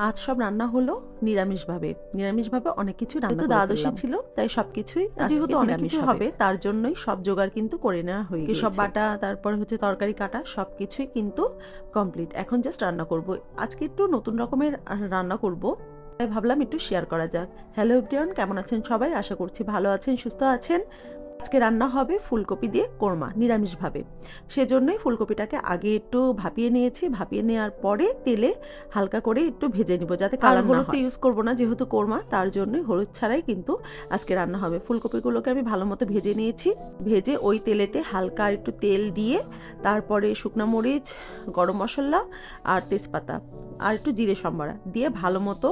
আজ সব রান্না হলো নিরামিষভাবে। নিরামিষভাবে অনেক কিছু রান্না দ্বাদশী ছিল তাই সবকিছুই যেহেতু অনেক কিছু হবে। তার জন্যই সব জোগাড় কিন্তু করে নেওয়া হয়ে। সব বাটা তারপর হচ্ছে তরকারি কাটা সব কিছুই কিন্তু কমপ্লিট এখন জাস্ট রান্না করব। আজকে একটু নতুন রকমের রান্না করব। তাই ভাবলাম একটু শেয়ার করা যাক। হ্যালো এভরিওয়ান কেমন আছেন সবাই? আশা করছি ভালো আছেন সুস্থ আছেন। আজকে রান্না হবে ফুলকপি দিয়ে কোরমা নিরামিষভাবে। সেজন্যই ফুলকপিটাকে আগে একটু ভাপিয়ে নিয়েছি। ভাপিয়ে নেওয়ার পরে তেলে হালকা করে একটু ভেজে নিব যাতে কালার হলুদ হয়। ইউজ করব না যেহেতু কোরমা তার জন্যই হলুদ ছাড়াই কিন্তু আজকে রান্না হবে। ফুলকপিগুলোকে আমি ভালো মতো ভেজে নিয়েছি। ভেজে ওই তেলেতে হালকা একটু তেল দিয়ে তারপরে শুকনো মরিচ গরম মশলা আর তেজপাতা আর একটু জিরে সম্বারা দিয়ে ভালো মতো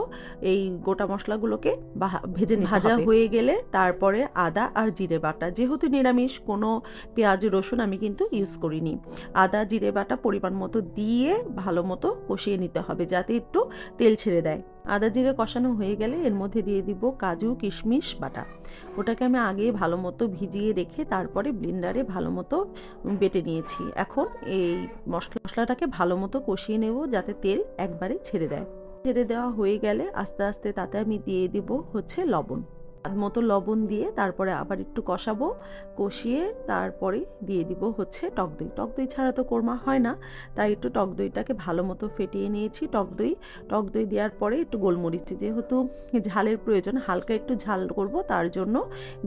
এই গোটা মশলাগুলোকে ভেজে ভাজা হয়ে গেলে তারপরে আদা আর জিরে বাটা যেহেতু নিরামিষ, কোনো পেঁয়াজ, রসুন আমি কিন্তু ইউজ করিনি। আদা, জিরে বাটা পরিমাণ মতো দিয়ে ভালো মতো কষিয়ে নিতে হবে যাতে একটু তেল ছেড়ে দেয়। আদা, জিরে কষানো হয়ে গেলে এর মধ্যে দিয়ে দিব কাজু, কিশমিশ, বাটা। ওটাকে আমি আগে ভালো মতো ভিজিয়ে রেখে তারপরে ব্লেন্ডারে ভালো মতো বেটে নিয়েছি। এখন এই মশলা মশলাটাকে ভালো মতো কষিয়ে নেব যাতে তেল একবারে ছেড়ে দেয়। ছেড়ে দেওয়া হয়ে গেলে আস্তে আস্তে তাতে আমি দিয়ে দিব হচ্ছে লবণ। স্বাদ মতো লবণ দিয়ে তারপরে আবার একটু কষাবো, কষিয়ে তারপরে দিয়ে দিব হচ্ছে টক দই। টক দই ছাড়া তো কোরমা হয় না, তাই একটু টক দইটাকে ভালো মতো ফেটিয়ে নিয়েছি টক দই। টক দই দেওয়ার পরে একটু গোলমরিচ যেহেতু ঝালের প্রয়োজন, হালকা একটু ঝাল করব, তার জন্য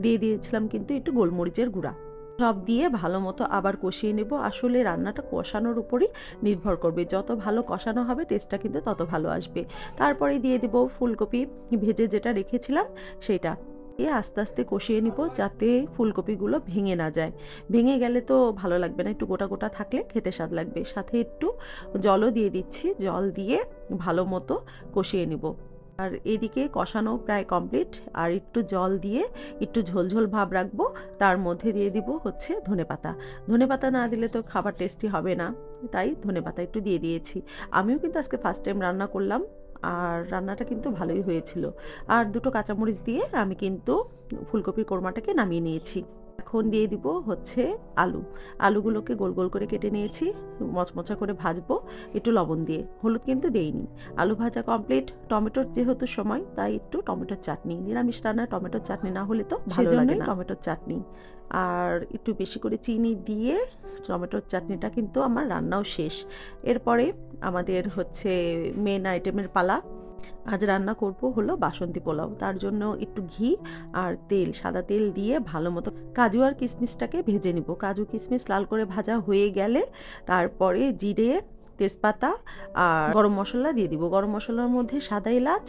দিয়ে দিয়েছিলাম কিন্তু একটু গোলমরিচের গুঁড়া। সব দিয়ে ভালো মতো আবার কষিয়ে নেব। আসলে রান্নাটা কষানোর উপরই নির্ভর করবে। যত ভালো কষানো হবে টেস্টটা কিন্তু তত ভালো আসবে। তারপরে দিয়ে দেব ফুলকপি। ভেজে যেটা রেখেছিলাম, সেটা দিয়ে আস্তে আস্তে কষিয়ে নিব যাতে ফুলকপিগুলো ভেঙে না যায়। ভেঙে গেলে তো ভালো লাগবে না, একটু গোটা গোটা থাকলে খেতে স্বাদ লাগবে। সাথে একটু জলও দিয়ে দিচ্ছি। জল দিয়ে ভালো মতো কষিয়ে নিব। আর এদিকে কষানো প্রায় কমপ্লিট আর একটু জল দিয়ে একটু ঝোলঝোল ভাব রাখব, তার মধ্যে দিয়ে দিব হচ্ছে ধনেপাতা ধনেপাতা না দিলে তো খাবার টেস্টি হবে না, তাই ধনেপাতা একটু দিয়ে দিয়েছি। আমিও কিন্তু আজকে ফার্স্ট টাইম রান্না করলাম, আর রান্নাটা কিন্তু ভালোই হয়েছিল। আর দুটো কাঁচামরিচ দিয়ে আমি কিন্তু ফুলকপির কোরমাটাকে নামিয়ে নিয়েছি। এখন দিয়ে দিব হচ্ছে আলু। আলুগুলোকে গোল গোল করে কেটে নিয়েছি মচমচা করে ভাজবো একটু লবণ দিয়ে। হলুদ কিন্তু দেইনি। আলু ভাজা কমপ্লিট টমেটোর যেহেতু সময় তাই একটু টমেটোর চাটনি। নিরামিষ রান্না টমেটোর চাটনি না হলে তো ভালো লাগে না। টমেটোর চাটনি। আর একটু বেশি করে চিনি দিয়ে টমেটোর চাটনিটা কিন্তু আমার রান্নাও শেষ। এরপরে আমাদের হচ্ছে মেন আইটেমের পালা। আজ রান্না করব হলো বাসন্তী পোলাও। তার জন্য একটু ঘি আর তেল, সাদা তেল দিয়ে ভালো মতো কাজু আর কিশমিশটাকে ভেজে নিব। কাজু, কিশমিশ লাল করে ভাজা হয়ে গেলে তারপরে জিরে, তেজপাতা আর গরম মশলা দিয়ে দিব। গরম মশলার মধ্যে সাদা এলাচ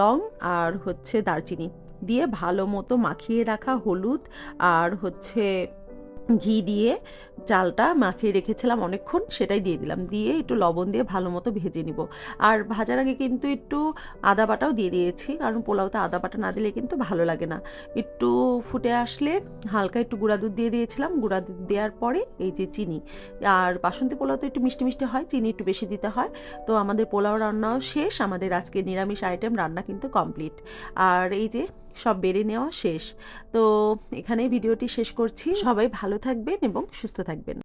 লং আর হচ্ছে দারচিনি দিয়ে ভালো মতো মাখিয়ে রাখা হলুদ আর হচ্ছে ঘি দিয়ে চালটা মাখিয়ে রেখেছিলাম অনেকক্ষণ, সেটাই দিয়ে দিলাম। দিয়ে একটু লবণ দিয়ে ভালো মতো ভেজে নিব। আর ভাজার আগে কিন্তু একটু আদা বাটাও দিয়ে দিয়েছি, কারণ পোলাওতে আদা বাটা না দিলে কিন্তু ভালো লাগে না। একটু ফুটে আসলে হালকা একটু গুঁড়া দুধ দিয়ে দিয়েছিলাম। গুঁড়া দুধ দেওয়ার পরে এই যে চিনি, আর বাসন্তী পোলাও তো একটু মিষ্টি মিষ্টি হয়, চিনি একটু বেশি দিতে হয়। তো আমাদের পোলাও রান্নাও শেষ, আমাদের আজকে নিরামিষ আইটেম রান্না কিন্তু কমপ্লিট আর এই যে সব বেড়ে নেওয়া শেষ। তো এখানেই ভিডিওটি শেষ করছি। সবাই ভালো থাকবেন এবং সুস্থ থাকবেন।